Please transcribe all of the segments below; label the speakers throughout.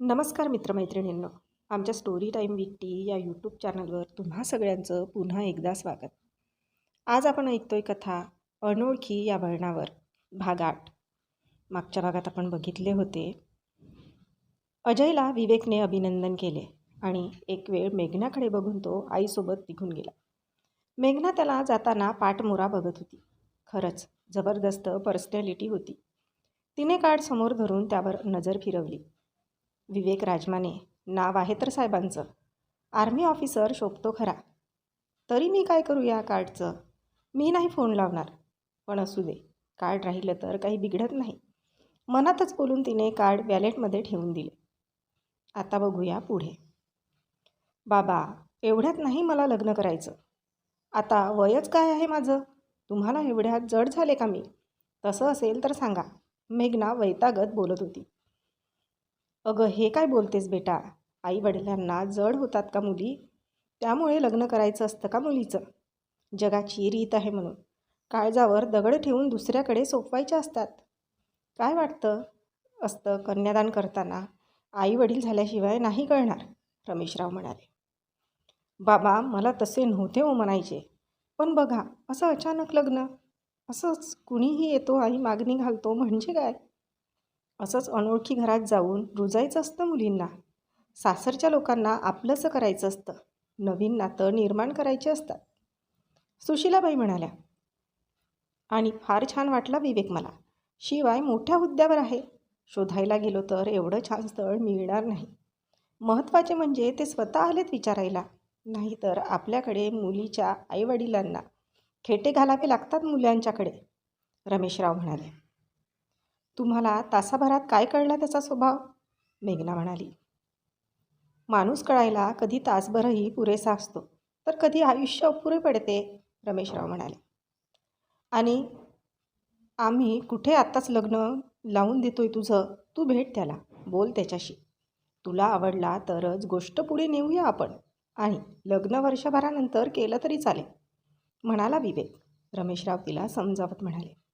Speaker 1: नमस्कार मित्रमैत्रिणींनो. आमच्या story time विकटी या यूट्यूब चॅनलवर तुम्हा सगळ्यांचं पुन्हा एकदा स्वागत. आज आपण ऐकतोय कथा अनोळखी या वळणावर भाग आठ. मागच्या भागात आपण बघितले होते. अजयला विवेकने अभिनंदन केले आणि एक वेळ मेघनाकडे बघून तो आईसोबत निघून गेला. मेघना त्याला जाताना पाठमोरा बघत होती. खरंच जबरदस्त पर्सनॅलिटी होती. तिने कार्ड समोर धरून त्यावर नजर फिरवली. विवेक राजमाने नाव आहे तर साहेबांचं. आर्मी ऑफिसर शोभतो खरा. तरी मी काय करू या कार्डचं? मी नाही फोन लावणार. पण असू दे कार्ड राहिलं तर काही बिघडत नाही. मनातच बोलून तिने कार्ड वॅलेटमध्ये ठेवून दिले. आता बघूया पुढे. बाबा एवढ्यात नाही मला लग्न करायचं. आता वयच काय आहे माझं? तुम्हाला एवढ्यात जड झाले का मी? तसं असेल तर सांगा. मेघना वैतागत बोलत होती. अगं हे काय बोलतेस बेटा? आई वडिलांना जड होतात का मुली? त्यामुळे लग्न करायचं असतं का मुलीचं? जगाची रीत आहे म्हणून. काळजावर दगड ठेवून दुसऱ्याकडे सोपवायच्या असतात. काय वाटतं? असतं कन्यादान करताना आई वडील झाल्याशिवाय नाही कळणार रमेशराव म्हणाले. बाबा मला तसे नव्हते हो म्हणायचे. पण बघा असं अचानक लग्न? असंच कुणीही येतो आणि मागणी घालतो म्हणजे काय? असंच अनोळखी घरात जाऊन रुजायचं असतं मुलींना. सासरच्या लोकांना आपलंसं करायचं असतं. नवीन नातं निर्माण करायचे असतात. सुशीलाबाई म्हणाल्या आणि फार छान वाटला विवेक मला. शिवाय मोठ्या हुद्द्यावर आहे. शोधायला गेलो तर एवढं छान स्थळ मिळणार नाही. महत्त्वाचे म्हणजे ते स्वतः आलेत विचारायला. नाहीतर आपल्याकडे मुलीच्या आईवडिलांना खेटे घालावे लागतात मुलांच्याकडे. रमेशराव म्हणाले तुम्हाला तासाभरात काय कळला त्याचा स्वभाव? मेघना म्हणाली. माणूस कळायला कधी तासभरही पुरेसा असतो तर कधी आयुष्य अपुरे पडते रमेशराव म्हणाले. आणि आम्ही कुठे आत्ताच लग्न लावून देतोय तुझं? तू भेट त्याला बोल त्याच्याशी. तुला आवडला तरच गोष्ट पुढे नेऊया आपण. आणि लग्न वर्षभरानंतर केलं तरी चालेल म्हणाला विवेक. रमेशराव तिला समजावत म्हणाले.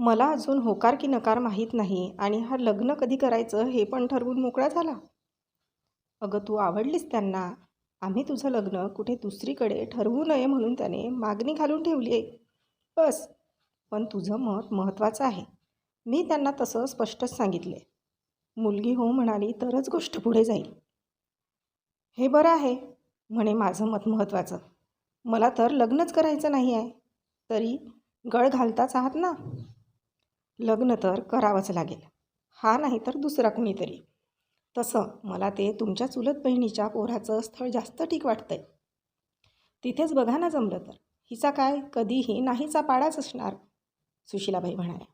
Speaker 1: मला अजून होकार की नकार माहीत नाही आणि हा लग्न कधी करायचं हे पण ठरवून मोकळा झाला. अगं तू आवडलीस त्यांना. आम्ही तुझं लग्न कुठे दुसरीकडे ठरवू नये म्हणून त्याने मागणी घालून ठेवली आहे बस. पण तुझं मत महत्त्वाचं आहे. मी त्यांना तसं स्पष्टच सांगितले. मुलगी हो म्हणाली तरच गोष्ट पुढे जाईल. हे बरं आहे म्हणे माझं मत महत्त्वाचं. मला तर लग्नच करायचं नाही आहे तरी गळ घालताच आहात ना? लग्न तर करावंच लागेल. हा नाही तर दुसरा कुणीतरी. तसं मला ते तुमच्या चुलत बहिणीच्या पोराचं स्थळ जास्त ठीक वाटतंय. तिथेच बघा ना जमलं तर. हिचा काय कधीही नाहीचा पाडाच असणार सुशिलाबाई म्हणाल्या.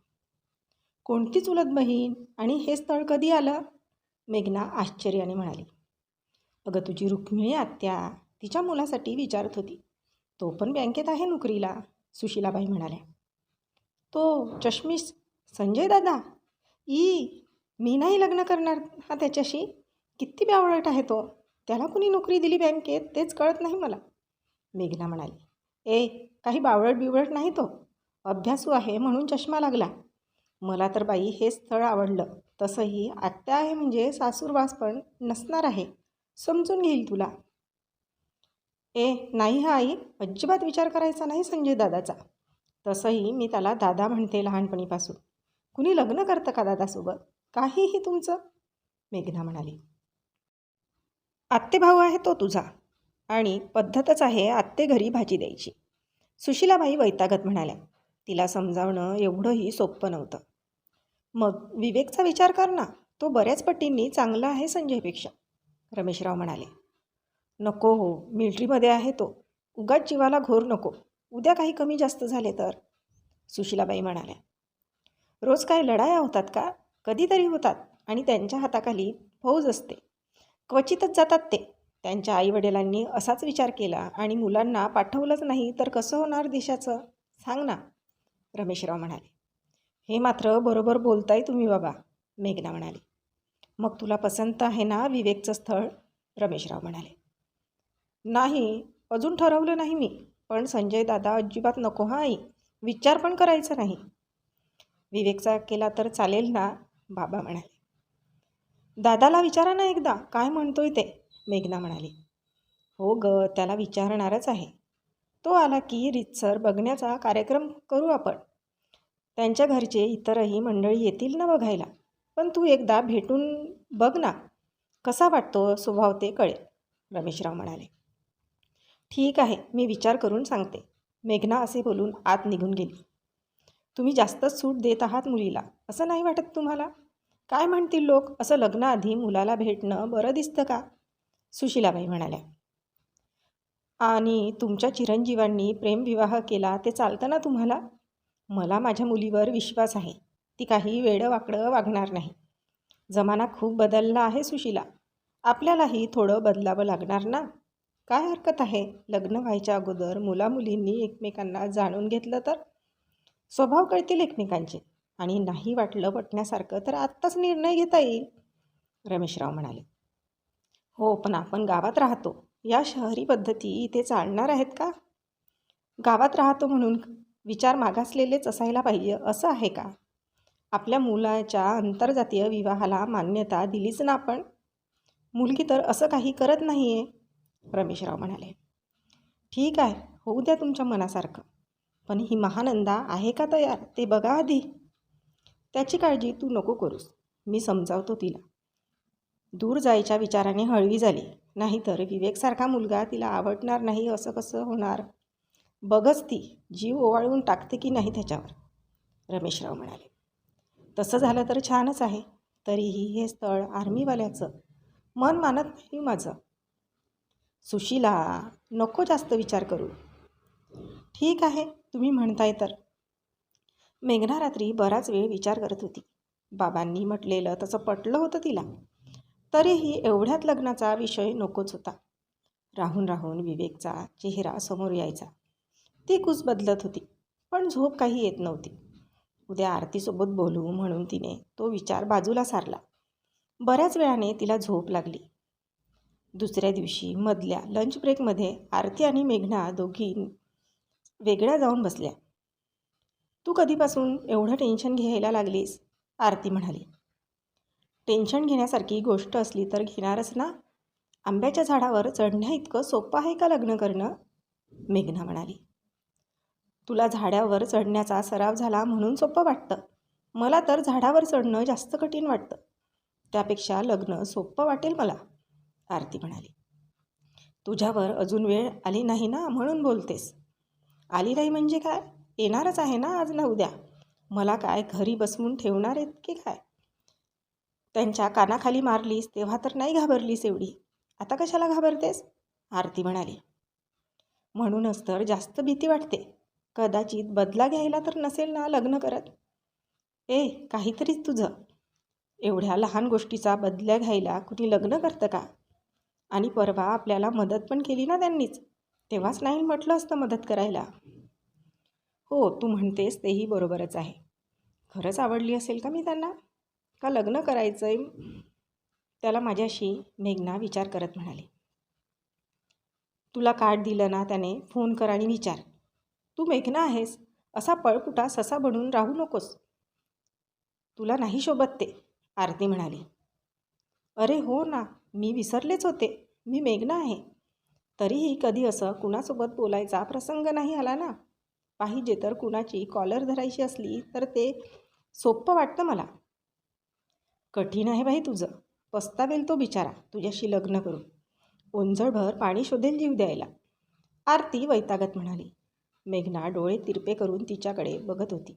Speaker 1: कोणती चुलत बहीण आणि हे स्थळ कधी आलं? मेघना आश्चर्याने म्हणाली. अगं तुझी रुक्मिणी आत्या तिच्या मुलासाठी विचारत होती. तो पण बँकेत आहे नोकरीला सुशिलाबाई म्हणाल्या. तो चष्मीस संजय दादा ई मी नाही लग्न करणार. हा त्याच्याशी किती ब्यावळट आहे तो. त्याला कुणी नोकरी दिली बँकेत तेच कळत नाही मला. मेघना म्हणाली ए काही बावळट बिवळट नाही तो. अभ्यासू आहे म्हणून चष्मा लागला. मला तर बाई हे स्थळ आवडलं. तसंही आत्या आहे म्हणजे सासूरवास पण नसणार आहे. समजून घेईल तुला. ए नाही हा आई. अजिबात विचार करायचा नाही संजय दादाचा. तसंही मी त्याला दादा म्हणते लहानपणीपासून. कुणी लग्न करतं का दादासोबत? काहीही तुमचं? मेघना म्हणाली. आत्तेभाऊ आहे तो तुझा आणि पद्धतच आहे आत्ते घरी भाजी द्यायची. सुशिलाबाई वैतागत म्हणाल्या तिला समजावणं एवढंही सोपं नव्हतं. मग विवेकचा विचार कर ना तो बऱ्याच पटींनी चांगला आहे संजयपेक्षा रमेशराव म्हणाले. नको हो मिल्ट्रीमध्ये आहे तो. उगाच जीवाला घोर नको. उद्या काही कमी जास्त झाले तर? सुशिलाबाई म्हणाल्या. रोज काय लढाया होतात का? कधीतरी होतात आणि त्यांच्या हाताखाली फौज असते. क्वचितच जातात ते. त्यांच्या आईवडिलांनी असाच विचार केला आणि मुलांना पाठवलंच नाही तर कसं होणार देशाचं? सांग ना. रमेशराव म्हणाले. हे मात्र बरोबर बोलताय तुम्ही बाबा मेघना म्हणाली. मग तुला पसंत आहे ना विवेकचं स्थळ? रमेशराव म्हणाले. नाही अजून ठरवलं नाही मी. पण संजय दादा अजिबात नको हा आई. विचार पण करायचा नाही. विवेकचा केला तर चालेल ना? बाबा म्हणाले. दादाला विचारा ना एकदा काय म्हणतोय ते? मेघना म्हणाली. हो ग त्याला विचारणारच आहे. तो आला की रितसर बघण्याचा कार्यक्रम करू आपण. त्यांच्या घरचे इतरही मंडळी येतील ना बघायला. पण तू एकदा भेटून बघ ना. कसा वाटतो स्वभाव ते कळेल रमेशराव म्हणाले. ठीक आहे मी विचार करून सांगते. मेघना असे बोलून आत निघून गेली. तुम्ही जास्तच सूट देत आहात मुलीला. असं नाही वाटत तुम्हाला? काय म्हणतील लोक? असं लग्नाआधी मुलाला भेटणं बरं दिसतं का? सुशिलाबाई म्हणाल्या. आणि तुमच्या चिरंजीवांनी प्रेमविवाह केला ते चालतं ना तुम्हाला? मला माझ्या मुलीवर विश्वास आहे. ती काही वेडं वागणार नाही. जमाना खूप बदलला आहे सुशिला. आपल्यालाही थोडं बदलावं लागणार ना? काय हरकत आहे? लग्न व्हायच्या अगोदर मुलामुलींनी एकमेकांना जाणून घेतलं तर? स्वभाव कळतील एकमेकांचे. आणि नाही वाटलं पटण्यासारखं तर आत्ताच निर्णय घेता येईल रमेशराव म्हणाले. हो पण आपण गावात राहतो. या शहरी पद्धती इथे चालणार आहेत का? गावात राहतो म्हणून विचार मागासलेलेच असायला पाहिजे असं आहे का? आपल्या मुलाच्या आंतरजातीय विवाहाला मान्यता दिलीच ना आपण. मुलगी तर असं काही करत नाही आहे रमेशराव म्हणाले. ठीक आहे होऊ द्या तुमच्या मनासारखं. पण ही महानंदा आहे का तयार ते बघा आधी. त्याची काळजी तू नको करूस मी समजावतो तिला. दूर जायच्या विचाराने हळवी झाली नाहीतर विवेकसारखा मुलगा तिला आवडणार नाही असं कसं होणार? बघच ती जीव ओवाळून टाकते की नाही त्याच्यावर? रमेशराव म्हणाले. तसं झालं तर छानच आहे तरीही हे स्थळ आर्मीवाल्याचं मन मानत नाही माझं. सुशीला नको जास्त विचार करू. ठीक आहे तुम्ही म्हणताय तर. मेघना रात्री बराच वेळ विचार करत होती. बाबांनी म्हटलेलं तसं पटलं होतं तिला. तरीही एवढ्यात लग्नाचा विषय नकोच होता. राहून राहून विवेकचा चेहरा समोर यायचा. ती कुस बदलत होती पण झोप काही येत नव्हती. उद्या आरतीसोबत बोलू म्हणून तिने तो विचार बाजूला सारला. बऱ्याच वेळाने तिला झोप लागली. दुसऱ्या दिवशी मधल्या लंच ब्रेकमध्ये आरती आणि मेघना दोघी वेगळ्या जाऊन बसल्या. तू कधीपासून एवढं टेन्शन घ्यायला लागलीस? आरती म्हणाली. टेन्शन घेण्यासारखी गोष्ट असली तर घेणारच ना? आंब्याच्या झाडावर चढण्या इतकं सोपं आहे का लग्न करणं? मेघना म्हणाली. तुला झाडावर चढण्याचा सराव झाला म्हणून सोपं वाटतं. मला तर झाडावर चढणं जास्त कठीण वाटतं. त्यापेक्षा लग्न सोपं वाटेल मला आरती म्हणाली. तुझ्यावर अजून वेळ आली नाही ना म्हणून बोलतेस. आली नाही म्हणजे काय? येणारच आहे ना आज ना उद्या? मला काय घरी बसवून ठेवणार आहेत की काय? त्यांच्या कानाखाली मारलीस तेव्हा तर नाही घाबरलीस एवढी. आता कशाला घाबरतेस? आरती म्हणाली. म्हणूनच तर जास्त भीती वाटते. कदाचित बदला घ्यायला तर नसेल ना लग्न करत? ए काहीतरीच तुझं. एवढ्या लहान गोष्टीचा बदल्या घ्यायला कुणी लग्न करतं का? आणि परवा आपल्याला मदत पण केली ना त्यांनीच. तेव्हाच नाही म्हटलं असतं मदत करायला. हो तू म्हणतेस तेही बरोबरच आहे. खरंच आवडली असेल का मी त्यांना? का लग्न करायचं आहे त्याला माझ्याशी मेघना विचार करत म्हणाली. तुला कार्ड दिलं ना त्याने फोन कर आणि विचार. तू मेघना आहेस असा पळपुटा ससा बनून राहू नकोस. तुला नाही शोभत ते आरती म्हणाली. अरे हो ना मी विसरलेच होते. मी मेघना आहे. तरीही कधी असं कुणासोबत बोलायचा प्रसंग नाही आला ना? पाहिजे तर कुणाची कॉलर धरायची असली तर ते सोप्पं वाटतं मला. कठीण आहे बाई तुझं. पस्तावेल तो बिचारा तुझ्याशी लग्न करून. ओंजळभर पाणी शोधेल जीव द्यायला. आरती वैतागत म्हणाली. मेघना डोळे तिरपे करून तिच्याकडे बघत होती.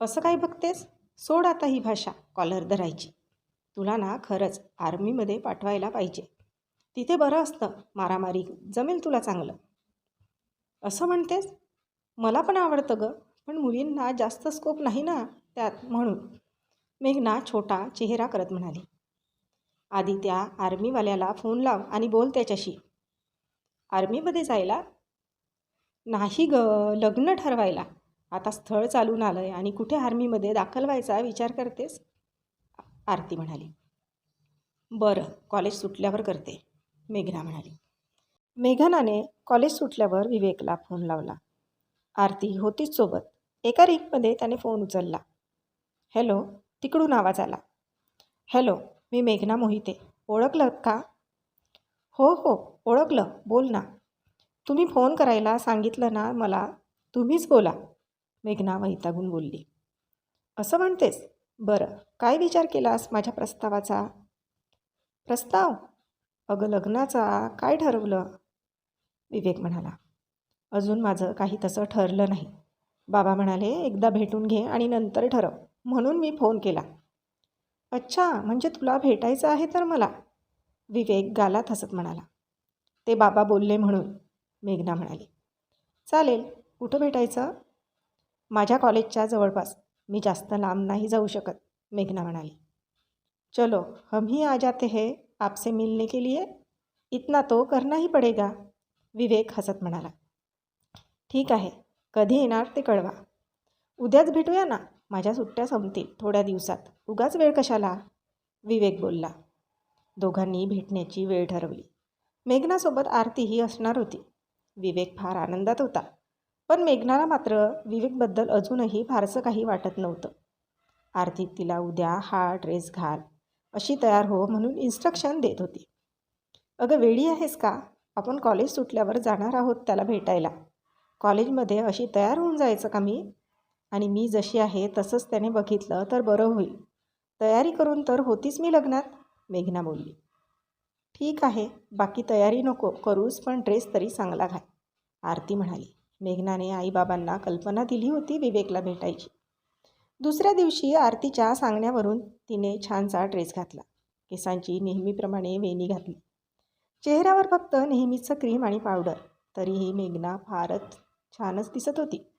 Speaker 1: असं काय बघतेस? सोड आता ही भाषा कॉलर धरायची. तुला ना खरंच आर्मीमध्ये पाठवायला पाहिजे. तिथे बरं असतं मारामारी. जमेल तुला चांगलं. असं म्हणतेस? मला पण आवडतं गं पण मुलींना जास्त स्कोप नाही ना त्यात म्हणून. मेघना छोटा चेहरा करत म्हणाली. आधी त्या आर्मीवाल्याला फोन लाव आणि बोल त्याच्याशी. आर्मीमध्ये जायला? नाही ग लग्न ठरवायला. आता स्थळ चालून आलं आहे आणि कुठे आर्मीमध्ये दाखल व्हायचा विचार करतेस? आरती म्हणाली. बरं कॉलेज सुटल्यावर करते. मेघना म्हणाली. मेघनाने कॉलेज सुटल्यावर विवेकला फोन लावला. आरती होतीच सोबत. एका रिंगमध्ये त्याने फोन उचलला. हॅलो तिकडून आवाज आला. हॅलो मी मेघना मोहिते. ओळखलं का? हो हो ओळखलं. बोल ना. तुम्ही फोन करायला सांगितलं ना मला तुम्हीच बोला. मेघना वैतागून बोलली. असं म्हणतेस? बरं. काय विचार केलास माझ्या प्रस्तावाचा? प्रस्ताव? अगं लग्नाचा काय ठरवलं? विवेक म्हणाला. अजून माझं काही तसं ठरलं नाही. बाबा म्हणाले एकदा भेटून घे आणि नंतर ठरव. म्हणून मी फोन केला. अच्छा म्हणजे तुला भेटायचं आहे तर मला. विवेक गालात हसत म्हणाला. ते बाबा बोलले म्हणून मेघना म्हणाली. चालेल कुठं भेटायचं? माझ्या कॉलेजच्या जवळपास. मी जास्त लांब नाही जाऊ शकत मेघना म्हणाली. चलो हम ही आ जाते हे. आपसे मिलने के लिए इतना तो करना ही पडेगा विवेक हसत म्हणाला. ठीक आहे कधी येणार ते कळवा. उद्याच भेटूया ना माझ्या सुट्ट्या संपतील थोड्या दिवसात. उगाच वेळ कशाला? विवेक बोलला. दोघांनी भेटण्याची वेळ ठरवली. मेघनासोबत आरतीही असणार होती. विवेक फार आनंदात होता. पण मेघनाला मात्र विवेकबद्दल अजूनही फारसं काही वाटत नव्हतं. आरती तिला उद्या हा ड्रेस घाल अशी तयार हो म्हणून इन्स्ट्रक्शन देत होती. अगं वेळी आहेस का? आपण कॉलेज सुटल्यावर जाणार आहोत त्याला भेटायला. कॉलेजमध्ये अशी तयार होऊन जायचं का मी? आणि मी जशी आहे तसंच त्याने बघितलं तर बरं होईल. तयारी करून तर होतीच मी लग्नात? मेघना बोलली. ठीक आहे बाकी तयारी नको करूस पण ड्रेस तरी चांगला घाल. आरती म्हणाली. मेघनाने आईबाबांना कल्पना दिली होती विवेकला भेटायची. दुसऱ्या दिवशी आरतीच्या सांगण्यावरून तिने छानसा ड्रेस घातला. केसांची नेहमीप्रमाणे वेणी घातली. चेहऱ्यावर फक्त नेहमीचं क्रीम आणि पावडर. तरीही मेघना फारच छानच दिसत होती.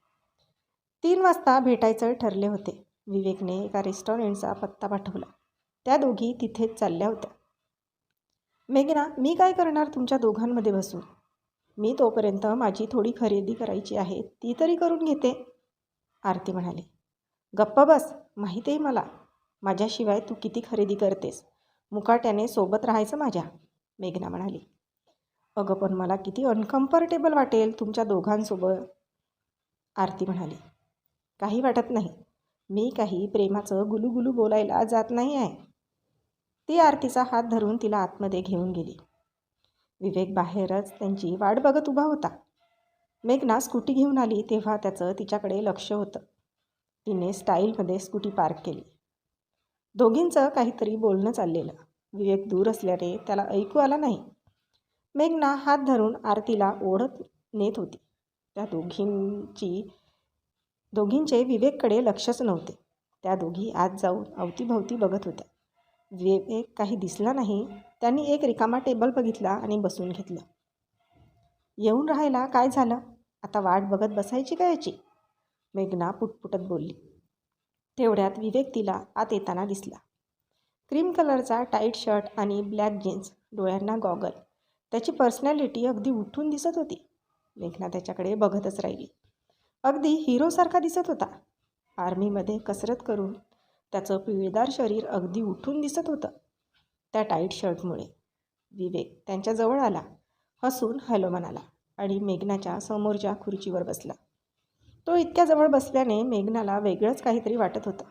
Speaker 1: तीन वाजता भेटायचं ठरले होते. विवेकने एका रेस्टॉरंटचा पत्ता पाठवला. त्या दोघी तिथेच चालल्या होत्या. मेघना मी काय करणार तुमच्या दोघांमध्ये बसून? मी तोपर्यंत माझी थोडी खरेदी करायची आहे ती तरी करून घेते. आरती म्हणाली. गप्प बस माहीत आहे मला. माझ्याशिवाय तू किती खरेदी करतेस? मुकाट्याने सोबत राहायचं माझ्या? मेघना म्हणाली. अगं पण मला किती अनकम्फर्टेबल वाटेल तुमच्या दोघांसोबत. आरती म्हणाली. काही वाटत नाही. मी काही प्रेमाचं गुलूगुलू बोलायला जात नाही आहे. ती आरतीचा हात धरून तिला आतमध्ये घेऊन गेली. विवेक बाहेरच त्यांची वाट बघत उभा होता. मेघना स्कूटी घेऊन आली तेव्हा त्याचं तिच्याकडे लक्ष होतं. तिने स्टाईलमध्ये स्कूटी पार्क केली. दोघींचं काहीतरी बोलणं चाललेलं. विवेक दूर असल्याने त्याला ऐकू आला नाही. मेघना हात धरून आरतीला ओढत नेत होती. त्या दोघींची दोघींचे विवेककडे लक्षच नव्हते. त्या दोघी आत जाऊन अवतीभवती बघत होत्या. विवेक काही दिसला नाही. त्यांनी एक रिकामा टेबल बघितला आणि बसून घेतलं. येऊन राहायला काय झालं? आता वाट बघत बसायची का याची? मेघना पुटपुटत बोलली. तेवढ्यात विवेक तिला आत येताना दिसला. क्रीम कलरचा टाईट शर्ट आणि ब्लॅक जीन्स डोळ्यांना गॉगल. त्याची पर्सनॅलिटी अगदी उठून दिसत होती. मेघना त्याच्याकडे बघतच राहिली. अगदी हिरोसारखा दिसत होता. आर्मीमध्ये कसरत करून त्याचं पिळदार शरीर अगदी उठून दिसत होतं. त्या टाईट शर्टमुळे विवेक त्यांच्याजवळ आला हसून हॅलो म्हणाला आणि मेघनाच्या समोरच्या खुर्चीवर बसला. तो इतक्या जवळ बसल्याने मेघनाला वेगळंच काहीतरी वाटत होतं.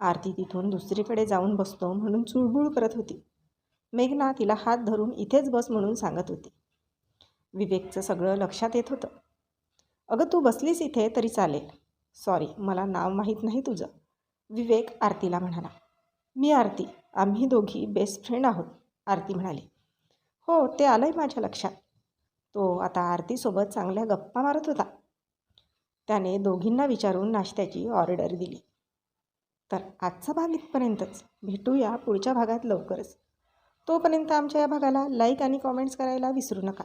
Speaker 1: आरती तिथून दुसरीकडे जाऊन बसतो म्हणून चुळबुळ करत होती. मेघना तिला हात धरून इथेच बस म्हणून सांगत होती. विवेकचं सगळं लक्षात येत होतं. अगं तू बसलीस इथे तरी चालेल. सॉरी मला नाव माहीत नाही तुझं. विवेक आरतीला म्हणाला. मी आरती. आम्ही दोघी बेस्ट फ्रेंड आहोत आरती म्हणाली. हो ते आलंय माझ्या लक्षात. तो आता आरतीसोबत चांगल्या गप्पा मारत होता. त्याने दोघींना विचारून नाश्त्याची ऑर्डर दिली. तर आजचा भाग इथपर्यंतच. भेटूया पुढच्या भागात लवकरच. तोपर्यंत आमच्या या भागाला लाईक आणि कॉमेंट्स करायला विसरू नका.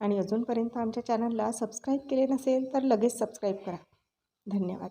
Speaker 1: आणि अजूनपर्यंत आमच्या चॅनलला सबस्क्राईब केले नसेल तर लगेच सबस्क्राईब करा. धन्यवाद.